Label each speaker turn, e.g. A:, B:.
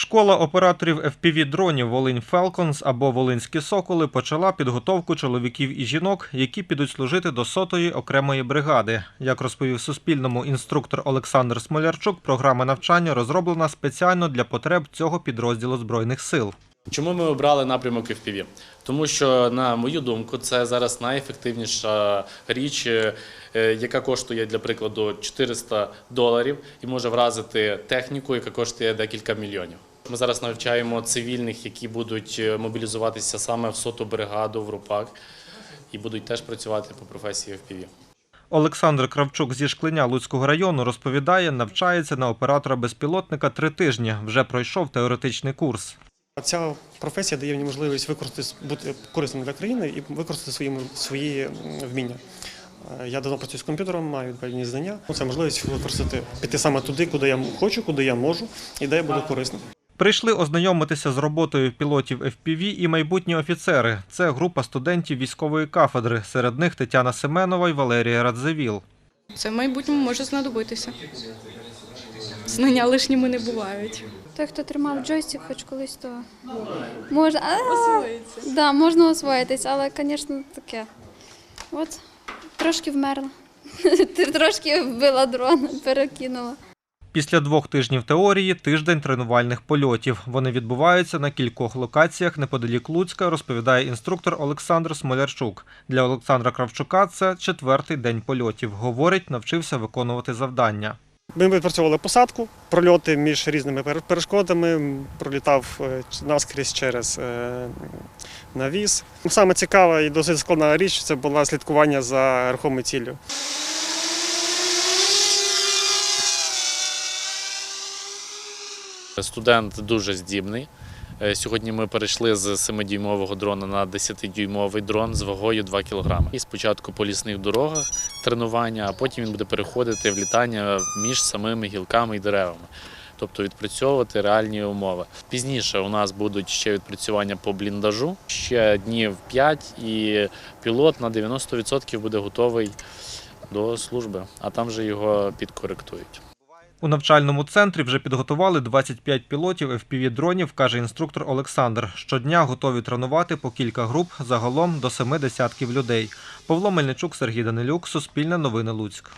A: Школа операторів FPV-дронів Волинь Falcons або Волинські Соколи почала підготовку чоловіків і жінок, які підуть служити до сотої окремої бригади. Як розповів Суспільному інструктор Олександр Смолярчук, програма навчання розроблена спеціально для потреб цього підрозділу збройних сил.
B: Чому ми обрали напрямок FPV? Тому що, на мою думку, це зараз найефективніша річ, е, яка коштує, для прикладу, 400 доларів і може вразити техніку, яка коштує декілька мільйонів. Ми зараз навчаємо цивільних, які будуть е, мобілізуватися саме в соту бригаду в РУПАК і будуть теж працювати по професії FPV.
A: Олександр Кравчук зі Шклиня Луцького району розповідає, навчається на оператора безпілотника три тижні. Вже пройшов теоретичний курс.
C: Ця професія дає мені можливість використати бути корисним для країни і використати свої, свої вміння. Е, Я давно працюю з комп'ютером, маю певні знання. Це можливість використати піти саме туди, куди я хочу, куди я можу, і де я буду корисним.
A: Прийшли ознайомитися з роботою пілотів FPV і майбутні офіцери. Це група студентів військової кафедри. Серед них Тетяна Семенова і Валерія Радзивіл.
D: Це в майбутньому може знадобитися. Знання лишніми не бувають.
E: Той, хто тримав джойстик хоч колись, то можна освоїться. Да, можна освоїтись, але, звісно, таке. От трошки вмерла. Трошки вбила дрон, перекинула.
A: Після двох тижнів теорії тиждень тренувальних польотів. Вони відбуваються на кількох локаціях неподалік Луцька, розповідає інструктор Олександр Смолярчук. Для Олександра Кравчука це четвертий день польотів. Говорить, навчився виконувати завдання.
C: Ми відпрацьовували посадку, прольоти між різними пер- перешкодами, пролітав е, наскрізь через е, навіс. Саме цікава і досить складна річ це було слідкування за рухомою ціллю.
B: Студент дуже здібний. Е, Сьогодні ми перейшли з 7-дюймового дрона на 10-дюймовий дрон з вагою 2 кг. І спочатку по лісних дорогах тренування, а потім він буде переходити в літання між самими гілками і деревами. Тобто відпрацьовувати реальні умови. Пізніше у нас будуть ще відпрацювання по бліндажу, ще днів 5, і пілот на 90% буде готовий до служби, а там вже його підкоректують.
A: У навчальному центрі вже підготували 25 пілотів FPV-дронів, каже інструктор Олександр. Щодня готові тренувати по кілька груп, загалом до семи десятків людей. Павло Мельничук, Сергій Данилюк, Суспільне новини Луцьк.